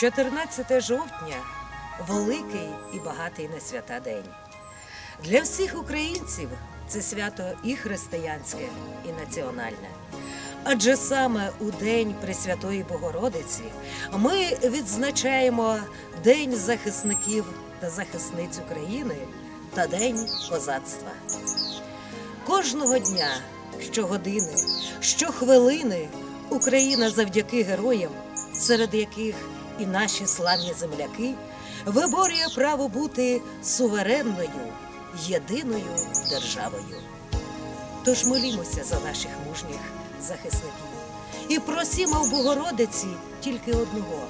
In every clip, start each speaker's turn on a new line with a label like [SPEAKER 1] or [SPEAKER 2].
[SPEAKER 1] 14 жовтня великий і багатий на свята день. Для всіх українців це свято і християнське, і національне. Адже саме у День Пресвятої Богородиці ми відзначаємо День захисників та захисниць України та День козацтва. Кожного дня, щогодини, щохвилини Україна завдяки героям, серед яких і наші славні земляки, виборює право бути суверенною, єдиною державою. Тож молімося за наших мужніх захисників і просімо в Богородиці тільки одного,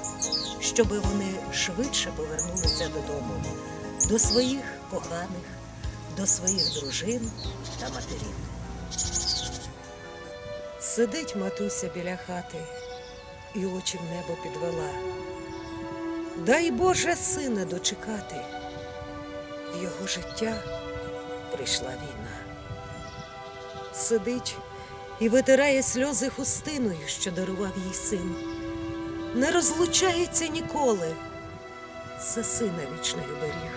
[SPEAKER 1] щоби вони швидше повернулися додому, до своїх коханих, до своїх дружин та матерів. Сидить матуся біля хати і очі в небо підвела. Дай Боже сина дочекати. В його життя прийшла війна. Сидить і витирає сльози хустиною, що дарував їй син. Не розлучається ніколи. Це сина вічних беріг.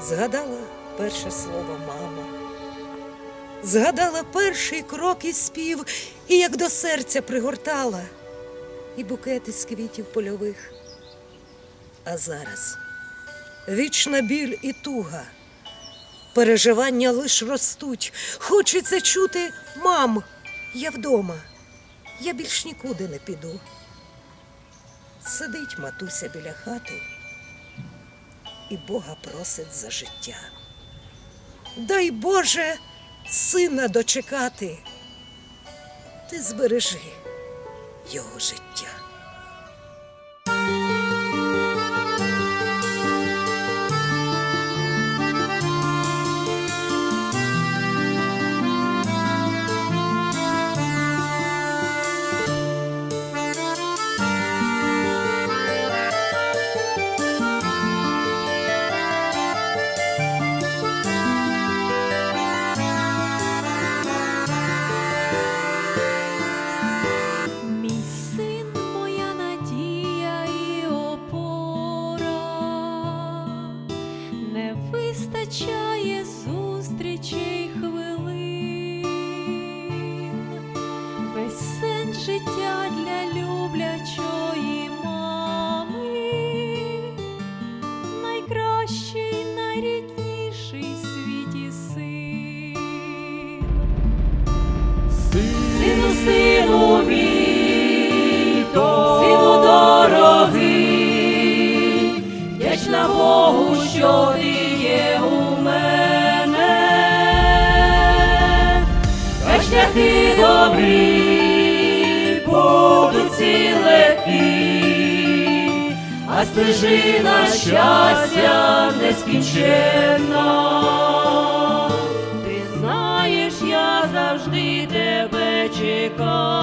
[SPEAKER 1] Згадала перше слово мама. Згадала перший крок і спів, і як до серця пригортала, і букети з квітів польових. А зараз вічна біль і туга, переживання лиш ростуть. Хочеться чути, мам, я вдома, я більш нікуди не піду. Сидить матуся біля хати і Бога просить за життя. Дай Боже сина дочекати. Ти збережи його життя.
[SPEAKER 2] Весь життя для люблячої мами, найкращий, найрідніший світі син. Сину, сину мій, сину дорогий, вдячна Богу, що ти є у мене, шляхи добрі легкі, а стежина щастя нескінченна. Ти знаєш, я завжди тебе чекаю,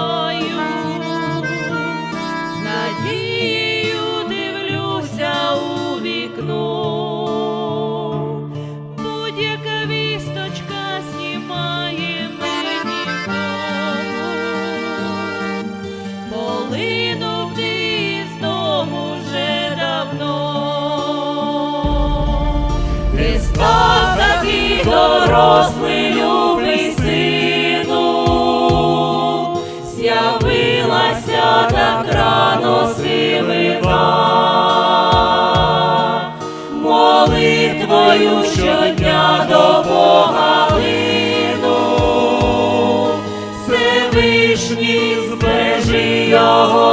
[SPEAKER 2] дорослий, любий сину, з'явилася так рано сивина, молитвою щодня до Бога лину, Всевишній збережи його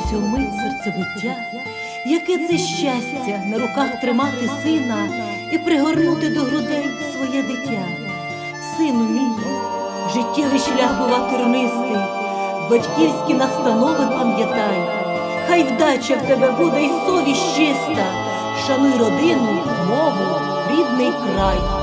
[SPEAKER 3] пришвидшилося вмить серцебуття, яке це щастя на руках тримати сина і пригорнути до грудей своє дитя. Сину мій, життєвий шлях бува тернистий, батьківські настанови пам'ятай, хай вдача в тебе буде й совість чиста, шануй родину, мову, рідний край.